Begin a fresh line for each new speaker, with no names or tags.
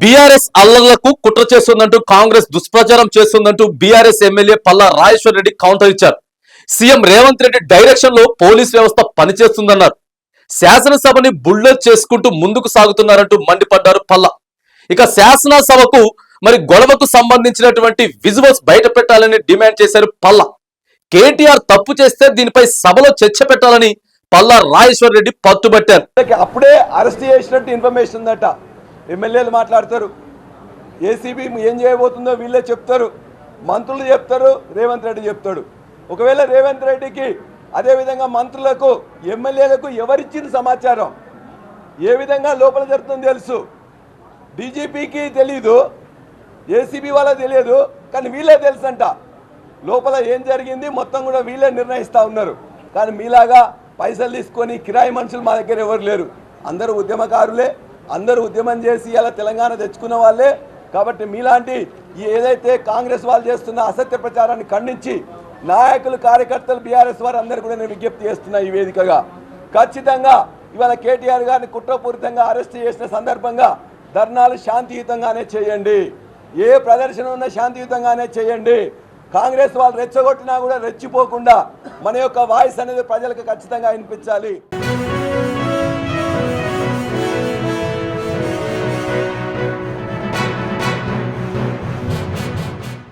BRS అల్లర్లకు కుట్ర చేస్తుందంటూ కాంగ్రెస్ దుష్ప్రచారం చేస్తుందంటూ BRS MLA Palla Rajeshwar Reddy counter ఇచ్చారు. సీఎం రేవంత్ రెడ్డి డైరెక్షన్లో పోలీస్ వ్యవస్థ పనిచేస్తుందన్నారు. శాసనసభని బుల్డర్ చేసుకుంటూ ముందుకు సాగుతున్నారంటూ మండిపడ్డారు పల్లా. ఇక శాసనసభకు మరి గొడవకు సంబంధించినటువంటి విజువల్స్ బయట పెట్టాలని డిమాండ్ చేశారు పల్లా. కేటీఆర్ తప్పు చేస్తే దీనిపై సభలో చర్చ పెట్టాలని పల్లా రాజేశ్వర రెడ్డి పట్టుబట్టారు.
అప్పుడే అరెస్ట్ చేసినట్టు ఇన్ఫర్మేషన్ ఉందట. ఎమ్మెల్యేలు మాట్లాడతారు. ఏసీబీ ఏం చేయబోతుందో వీళ్ళే చెప్తారు. మంత్రులు చెప్తారు రేవంత్ రెడ్డి చెప్తాడు. ఒకవేళ రేవంత్ రెడ్డికి అదేవిధంగా మంత్రులకు ఎమ్మెల్యేలకు ఎవరిచ్చిన సమాచారం? ఏ విధంగా లోపల జరుగుతుందో తెలుసు. డీజీపీకి తెలీదు ఏసీబీ వాళ్ళ తెలియదు కానీ వీళ్ళే తెలుసంట. లోపల ఏం జరిగింది మొత్తం కూడా వీళ్ళే నిర్ణయిస్తూ ఉన్నారు. కానీ మీలాగా పైసలు తీసుకొని కిరాయి మనుషులు మా దగ్గర ఎవరు లేరు. అందరూ ఉద్యమకారులే. అందరూ ఉద్యమం చేసి ఇలా తెలంగాణ తెచ్చుకున్న వాళ్ళే. కాబట్టి మీలాంటి ఏదైతే కాంగ్రెస్ వాళ్ళు చేస్తున్న అసత్య ప్రచారాన్ని ఖండించి నాయకులు కార్యకర్తలు బీఆర్ఎస్ వారు అందరూ కూడా నేను విజ్ఞప్తి చేస్తున్నా ఈ వేదికగా. ఖచ్చితంగా ఇవాళ కేటీఆర్ గారిని కుట్రపూరితంగా అరెస్ట్ చేసిన సందర్భంగా ధర్నాలు శాంతియుతంగానే చేయండి. ఏ ప్రదర్శన ఉన్నా శాంతియుతంగానే చేయండి. కాంగ్రెస్ వాళ్ళు రెచ్చగొట్టినా కూడా రెచ్చిపోకుండా మన యొక్క వాయిస్ అనేది ప్రజలకు ఖచ్చితంగా వినిపించాలి.